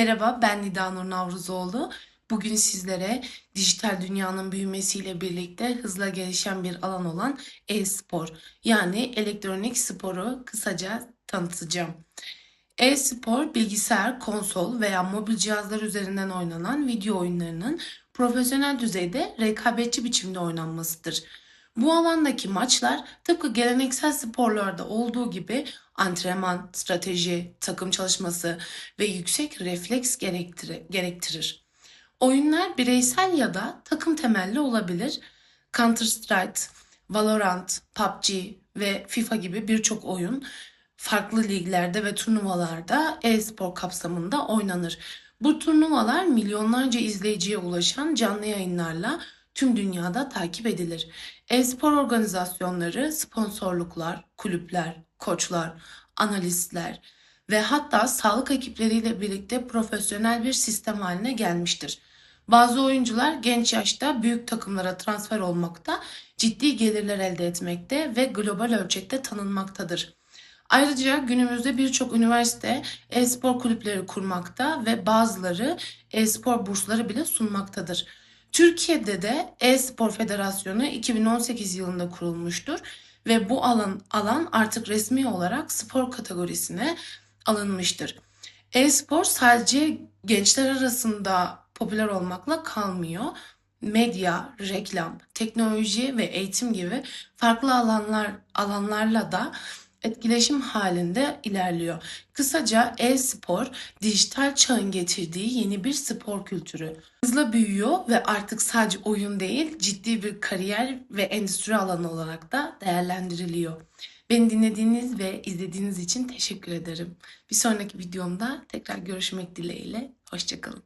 Merhaba, ben Nida Nur Navruzoğlu. Bugün sizlere dijital dünyanın büyümesiyle birlikte hızla gelişen bir alan olan e-spor, yani elektronik sporu kısaca tanıtacağım. E-spor, bilgisayar, konsol veya mobil cihazlar üzerinden oynanan video oyunlarının profesyonel düzeyde rekabetçi biçimde oynanmasıdır. Bu alandaki maçlar tıpkı geleneksel sporlarda olduğu gibi antrenman, strateji, takım çalışması ve yüksek refleks gerektiri- gerektirir. Oyunlar bireysel ya da takım temelli olabilir. Counter-Strike, Valorant, PUBG ve FIFA gibi birçok oyun farklı liglerde ve turnuvalarda e-spor kapsamında oynanır. Bu turnuvalar milyonlarca izleyiciye ulaşan canlı yayınlarla tüm dünyada takip edilir. E-spor organizasyonları, sponsorluklar, kulüpler, koçlar, analistler ve hatta sağlık ekipleriyle birlikte profesyonel bir sistem haline gelmiştir. Bazı oyuncular genç yaşta büyük takımlara transfer olmakta, ciddi gelirler elde etmekte ve global ölçekte tanınmaktadır. Ayrıca günümüzde birçok üniversite e-spor kulüpleri kurmakta ve bazıları e-spor bursları bile sunmaktadır. Türkiye'de de e-spor federasyonu 2018 yılında kurulmuştur ve bu alan alan artık resmi olarak spor kategorisine alınmıştır. E-spor sadece gençler arasında popüler olmakla kalmıyor. Medya, reklam, teknoloji ve eğitim gibi farklı alanlar alanlarla da etkileşim halinde ilerliyor. Kısaca e-spor dijital çağın getirdiği yeni bir spor kültürü. Hızla büyüyor ve artık sadece oyun değil, ciddi bir kariyer ve endüstri alanı olarak da değerlendiriliyor. Beni dinlediğiniz ve izlediğiniz için teşekkür ederim. Bir sonraki videomda tekrar görüşmek dileğiyle. Hoşçakalın.